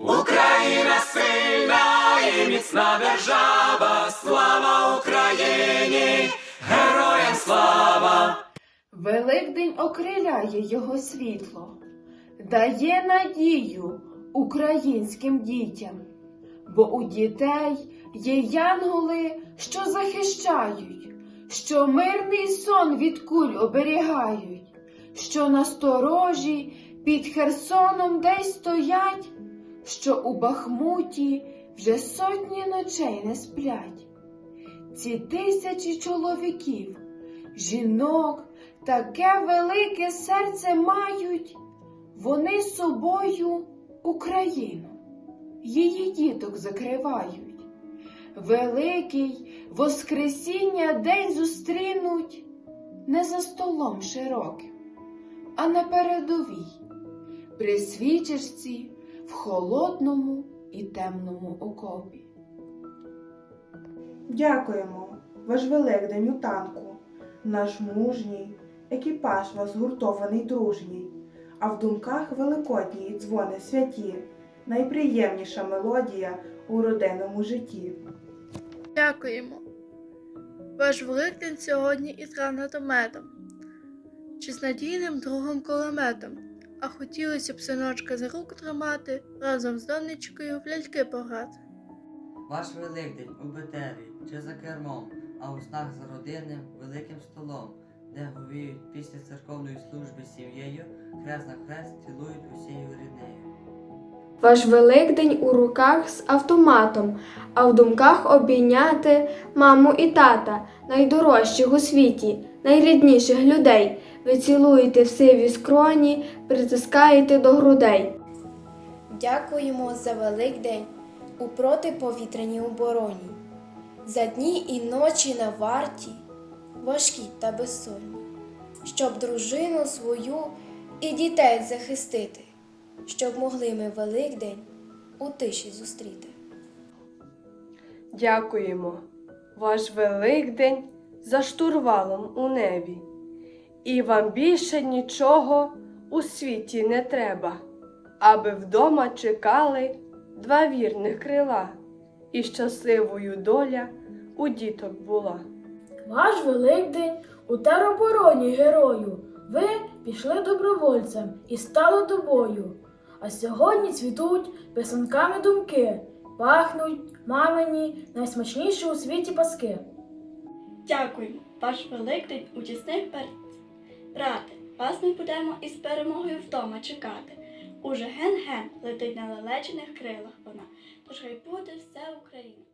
Україна сильна і міцна держава, слава Україні, героям слава! Великдень окриляє його світло, дає надію українським дітям, бо у дітей є янголи, що захищають, що мирний сон від куль оберігають, що насторожі під Херсоном десь стоять, що у Бахмуті вже сотні ночей не сплять. Ці тисячі чоловіків, жінок, таке велике серце мають, вони собою Україну, її діток закривають. Великий Воскресіння день зустрінуть не за столом широким, а на передовій, при свічечці в холодному і темному окопі. Дякуємо, ваш Великдень у танку, наш мужній, екіпаж вас гуртований дружній, а в думках великодній дзвони святі, найприємніша мелодія у родинному житті. Дякуємо. Ваш Великдень сьогодні із гранатометом, чи з надійним другом кулеметом, а хотілося б синочка за руку тримати, разом з донечкою в ляльки пограти. Ваш Великдень у Бетері чи за кермом, а у снах за родинним великим столом, де говіють після церковної служби сім'єю, хрест на хрест цілують усією ріднею. Ваш Великдень у руках з автоматом, а в думках обійняти маму і тата, найдорожчих у світі, найрідніших людей. Ви цілуєте в сиві скроні, притискаєте до грудей. Дякуємо за Великдень у протиповітряній обороні, за дні і ночі на варті, важкі та безсонні, щоб дружину свою і дітей захистити, щоб могли ми Великдень у тиші зустріти. Дякуємо, ваш Великдень за штурвалом у небі. І вам більше нічого у світі не треба, аби вдома чекали два вірних крила, і щасливою доля у діток була. Ваш Великдень у теробороні герою. Ви пішли добровольцем і стали до бою. А сьогодні цвітуть писанками думки, пахнуть мамині найсмачніші у світі паски. Дякуємо, ваш Великдень у тісних перців. Брате, вас ми будемо із перемогою вдома чекати. Уже ген-ген летить на лелечених крилах вона, тож хай буде все Україна.